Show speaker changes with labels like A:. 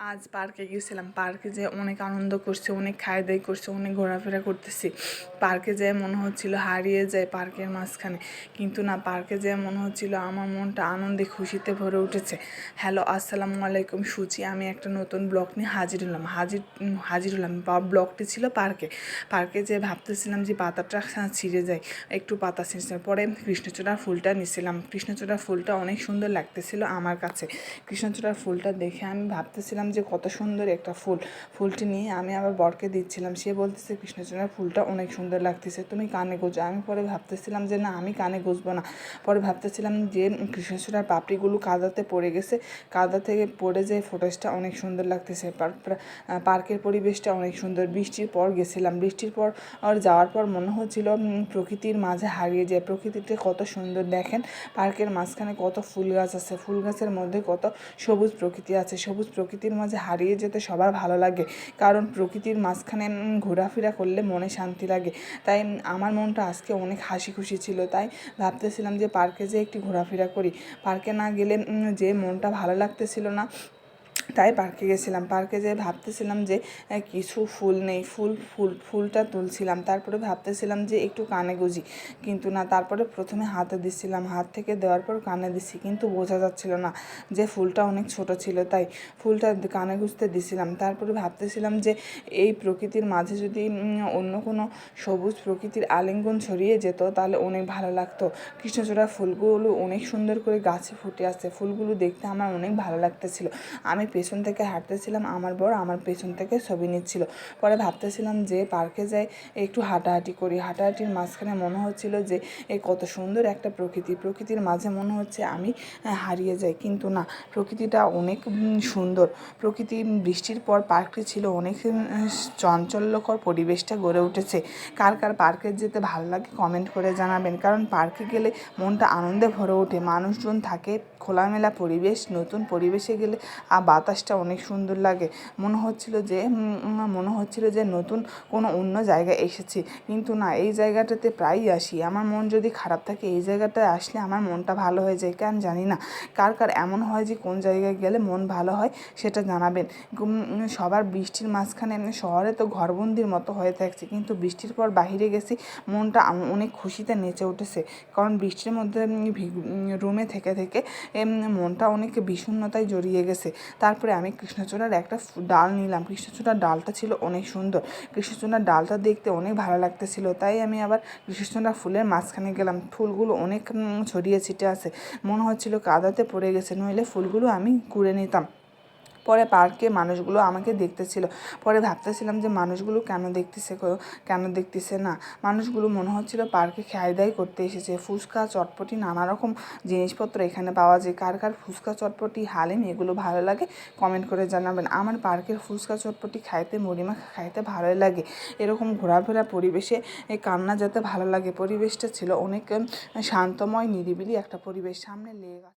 A: আজ পার্কে গিয়েছিলাম পার্কে যেয়ে অনেক আনন্দ করছে, অনেক খাই দাই করছে, অনেক ঘোরাফেরা করতেছি। পার্কে যেয়ে মনে হচ্ছিল হারিয়ে যায় পার্কের মাঝখানে, কিন্তু না, পার্কে যেয়ে মনে হচ্ছিল আমার মনটা আনন্দে খুশিতে ভরে উঠেছে। হ্যালো, আসসালামু আলাইকুম, সুচি, আমি একটা নতুন ব্লগ নিয়ে হাজির হলাম। হাজির হাজির হলাম ব্লগটি ছিল পার্কে। পার্কে যেয়ে ভাবতেছিলাম যে পাতাটা ছিঁড়ে যায়, একটু পাতা ছিঁড়ছিলাম পরে কৃষ্ণচূড়ার ফুলটা নিছিলাম। কৃষ্ণচূড়ার ফুলটা অনেক সুন্দর লাগতেছিল আমার কাছে। কৃষ্ণচূড়ার ফুলটা দেখে আমি ভাবতেছিলাম যে কত সুন্দর একটা ফুল, ফুলটি নিয়ে আমি আবার বরকে দিচ্ছিলাম। সে বলতেছে কৃষ্ণচূড়ার ফুলটা অনেক সুন্দর লাগতেছে, তুমি কানে গোজো। আমি পরে ভাবতেছিলাম যে, না, আমি কানে গুজবো না। পরে ভাবতেছিলাম যে কৃষ্ণচূড়ার পাপড়িগুলো কাদাতে পড়ে গেছে। কাদা থেকে পড়ে যে ফোটেজটা অনেক সুন্দর লাগতেছে। পার- পার্কের পরিবেশটা অনেক সুন্দর। বৃষ্টির পর গেছিলাম। বৃষ্টির পর, আর যাওয়ার পর মনে হচ্ছিল প্রকৃতির মাঝে হারিয়ে যায়। প্রকৃতিতে কত সুন্দর দেখেন, পার্কের মাঝখানে কত ফুল গাছ আছে। ফুল গাছের মধ্যে কত সবুজ প্রকৃতি আছে। সবুজ প্রকৃতির মাঝে হারিয়ে যেতে সবার ভালো লাগে। কারণ প্রকৃতির মাঝখানে ঘোরাফেরা করলে মনে শান্তি লাগে। তাই আমার মনটা আজকে অনেক হাসি খুশি ছিল। তাই ভাবতেছিলাম যে পার্কে যে একটি ঘোরাফেরা করি। পার্কে না গেলে যে মনটা ভালো লাগতেছিল না তাই পার্কে গেছিলাম। পার্কে যেয়ে ভাবতেছিলাম যে কিছু ফুল নেই। ফুল ফুল, ফুলটা তুলছিলাম। তারপরে ভাবতেছিলাম যে, একটু কানে গুজি। কিন্তু না, তারপরে প্রথমে হাতে দিছিলাম। হাত থেকে দেওয়ার পর কানে দিছি, কিন্তু বোঝা যাচ্ছিল না যে, ফুলটা অনেক ছোট ছিল। তাই ফুলটা কানে গুজতে দিছিলাম। তারপরে ভাবতেছিলাম যে, এই প্রকৃতির মাঝে যদি অন্য কোনো সবুজ প্রকৃতির আলিঙ্গন ছড়িয়ে যেত, তাহলে অনেক ভালো লাগতো। কৃষ্ণচূড়া ফুলগুলো অনেক সুন্দর করে গাছে ফুটে আছে ফুলগুলো দেখতে আমার অনেক ভালো লাগতেছিল। আমি পেছন থেকে হাঁটতেছিলাম, আমার বর আমার পেছন থেকে ছবি নিচ্ছিল। পরে ভাবতেছিলাম যে পার্কে যাই, একটু হাঁটাহাঁটি করি। হাঁটাহাঁটির মাঝখানে মনে হচ্ছিল যে এই কত সুন্দর একটা প্রকৃতি। প্রকৃতির মাঝে মনে হচ্ছে আমি হারিয়ে যাই। কিন্তু না, প্রকৃতিটা অনেক সুন্দর। প্রকৃতি বৃষ্টির পর পার্কটি ছিল অনেক চঞ্চল্যকর পরিবেশটা গড়ে উঠেছে। কার কার পার্কে যেতে ভালো লাগে কমেন্ট করে জানাবেন। কারণ পার্কে গেলে মনটা আনন্দে ভরে ওঠে। মানুষজন থাকে, খোলামেলা পরিবেশ, নতুন পরিবেশে গেলে আর বাতাসটা অনেক সুন্দর লাগে। মনে হচ্ছিল যে মনে হচ্ছিল যে নতুন কোনো অন্য জায়গায় এসেছি। কিন্তু না, এই জায়গাটাতে প্রায়ই আসি। আমার মন যদি খারাপ থাকে, এই জায়গাটায় আসলে আমার মনটা ভালো হয়ে যায়। কেন জানি না, কার কার এমন হয় যে কোন জায়গায় গেলে মন ভালো হয় সেটা জানাবেন। সবার বৃষ্টির মাঝখানে শহরে তো ঘরবন্দির মতো হয়ে থাকছে। কিন্তু বৃষ্টির পর বাইরে গেছি, মনটা অনেক খুশিতে নেচে উঠেছে। কারণ বৃষ্টির মধ্যে রুমে থেকে থেকে মনটা অনেক বিষণ্ণতায় জড়িয়ে গেছে। তারপরে আমি কৃষ্ণচূড়ার একটা ডাল নিলাম। কৃষ্ণচূড়ার ডালটা ছিল অনেক সুন্দর। কৃষ্ণচূড়ার ডালটা দেখতে অনেক ভালো লাগতেছিল। তাই আমি আবার কৃষ্ণচূড়া ফুলের মাঝখানে গেলাম। ফুলগুলো অনেক ছড়িয়ে ছিটে আছে। মনে হচ্ছিল কাদাতে পড়ে গেছে, নইলে ফুলগুলো আমি কুড়ে নিতাম। পরে পার্কে মানুষগুলো আমাকে দেখতেছিল। পরে ভাবতেছিলাম যে মানুষগুলো কেন দেখতেছে কেন দেখতেছে না? মানুষগুলো মনে হচ্ছিল পার্কে খাই দাই করতে এসেছে। ফুচকা, চটপটি, নানা রকম জিনিসপত্র এখানে পাওয়া যায়। কার কার ফুচকা, চটপটি, হালিম, এগুলো ভালো লাগে কমেন্ট করে জানাবেন। আমার পার্কের ফুচকা, চটপটি খাইতে মুড়িমাখা খাইতে ভালোই লাগে। এরকম ঘোরাফেরা পরিবেশে কান্না যাতে ভালো লাগে। পরিবেশটা ছিল অনেক শান্তময়, নিরিবিলি একটা পরিবেশ। সামনে আছে।